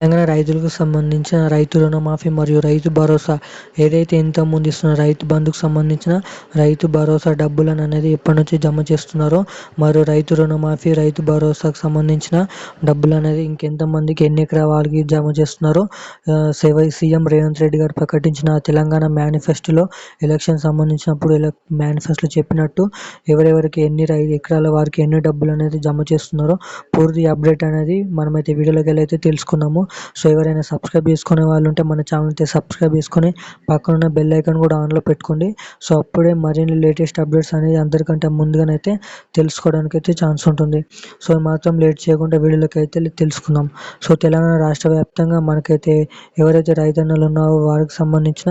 తెలంగాణ రైతులకు సంబంధించిన రైతు రుణమాఫీ మరియు రైతు భరోసా ఏదైతే ఇంతకుముందు ఇస్తున్న రైతు బంధుకు సంబంధించిన రైతు భరోసా డబ్బులను అనేది ఎప్పటి నుంచి జమ చేస్తున్నారో మరియు రైతు రుణమాఫీ రైతు భరోసాకు సంబంధించిన డబ్బులు అనేది ఇంకెంతమందికి ఎన్ని ఎకరాల వారికి జమ చేస్తున్నారో సీఎం రేవంత్ రెడ్డి గారు ప్రకటించిన తెలంగాణ మేనిఫెస్టోలో ఎలక్షన్ సంబంధించినప్పుడు ఇలా మేనిఫెస్టో చెప్పినట్టు ఎవరెవరికి ఎన్ని ఎకరాల వారికి ఎన్ని డబ్బులు అనేది జమ చేస్తున్నారో పూర్తి అప్డేట్ అనేది మనమైతే వీడియోలోకి వెళ్ళి అయితే తెలుసుకున్నాము. సో ఎవరైనా సబ్స్క్రైబ్ చేసుకునే వాళ్ళు ఉంటే మన ఛానల్ అయితే సబ్స్క్రైబ్ చేసుకొని పక్కన ఉన్న బెల్ ఐకాన్ కూడా ఆన్లో పెట్టుకోండి. సో అప్పుడే మరిన్ని లేటెస్ట్ అప్డేట్స్ అనేది అందరికంటే ముందుగానైతే తెలుసుకోవడానికి అయితే ఛాన్స్ ఉంటుంది. సో మాత్రం లేట్ చేయకుండా వీడియోలోకి అయితే తెలుసుకుందాం. సో తెలంగాణ రాష్ట్ర వ్యాప్తంగా మనకైతే ఎవరైతే రైతన్నలు ఉన్నారో వారికి సంబంధించిన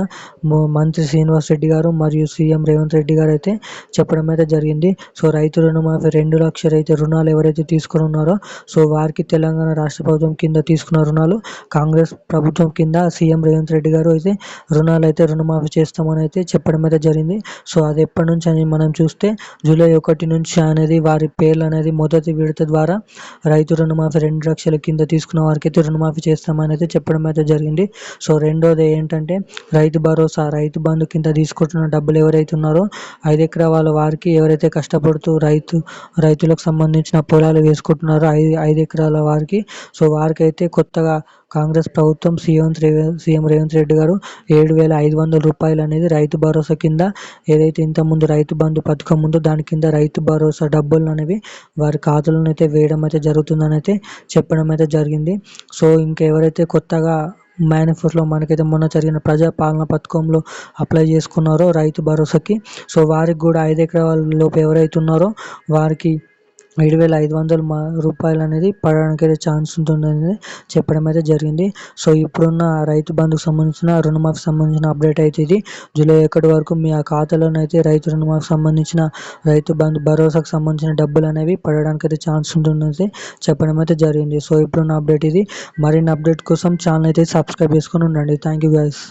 మంత్రి శ్రీనివాస్ రెడ్డి గారు మరియు సీఎం రేవంత్ రెడ్డి గారు అయితే చెప్పడం అయితే జరిగింది. సో రైతు రుణమాఫీ రెండు లక్షల అయితే రుణాలు ఎవరైతే తీసుకుని ఉన్నారో సో వారికి తెలంగాణ రాష్ట్ర ప్రభుత్వం కింద తీసుకున్న రుణాలు కాంగ్రెస్ ప్రభుత్వం కింద సీఎం రేవంత్ రెడ్డి గారు అయితే రుణాలు అయితే రుణమాఫీ చేస్తామని అయితే చెప్పడం అయితే జరిగింది. సో అది ఎప్పటి నుంచి అని మనం చూస్తే జూలై ఒకటి నుంచి అనేది వారి పేర్లు అనేది మొదటి విడత ద్వారా రైతు రుణమాఫీ రెండు లక్షల కింద తీసుకున్న వారికి అయితే రుణమాఫీ చేస్తామని అయితే చెప్పడం అయితే జరిగింది. సో రెండోది ఏంటంటే రైతు భరోసా రైతు బంధు కింద తీసుకుంటున్న డబ్బులు ఎవరైతే ఉన్నారో ఐదు వాళ్ళ వారికి ఎవరైతే కష్టపడుతూ రైతు రైతులకు సంబంధించిన పొలాలు వేసుకుంటున్నారో ఐదు ఐదు ఎకరాల వారికి. సో వారికి అయితే కొత్తగా కాంగ్రెస్ ప్రభుత్వం సీఎం సీఎం రేవంత్ రెడ్డి గారు ఏడు వేల ఐదు వందల రూపాయలు అనేది రైతు భరోసా కింద ఏదైతే ఇంతకుముందు రైతు బంధు పథకం ఉందో దాని కింద రైతు భరోసా డబ్బులు అనేవి వారి ఖాతాలను అయితే వేయడం అయితే జరుగుతుందని అయితే చెప్పడం అయితే జరిగింది. సో ఇంకెవరైతే కొత్తగా మేనిఫెస్టోలో మనకైతే మొన్న జరిగిన ప్రజా పాలన పథకంలో అప్లై చేసుకున్నారో రైతు భరోసాకి సో వారికి కూడా ఐదు ఎకరాల లోపు ఎవరైతే ఉన్నారో వారికి ఏడు వేల ఐదు వందల మా రూపాయలు అనేది పడడానికి అయితే ఛాన్స్ ఉంటుందని చెప్పడం అయితే జరిగింది. సో ఇప్పుడున్న రైతు బంధుకు సంబంధించిన రుణమాఫీ సంబంధించిన అప్డేట్ అయితే ఇది. జూలై ఒకటి వరకు మీ ఆ ఖాతాలోనైతే రైతు రుణమాఫీ సంబంధించిన రైతు బంధు భరోసాకు సంబంధించిన డబ్బులు అనేవి పడడానికి అయితే ఛాన్స్ ఉంటుందని చెప్పడం అయితే జరిగింది. సో ఇప్పుడున్న అప్డేట్ ఇది. మరిన్ని అప్డేట్ కోసం ఛానల్ అయితే సబ్స్క్రైబ్ చేసుకొని ఉండండి. Thank you guys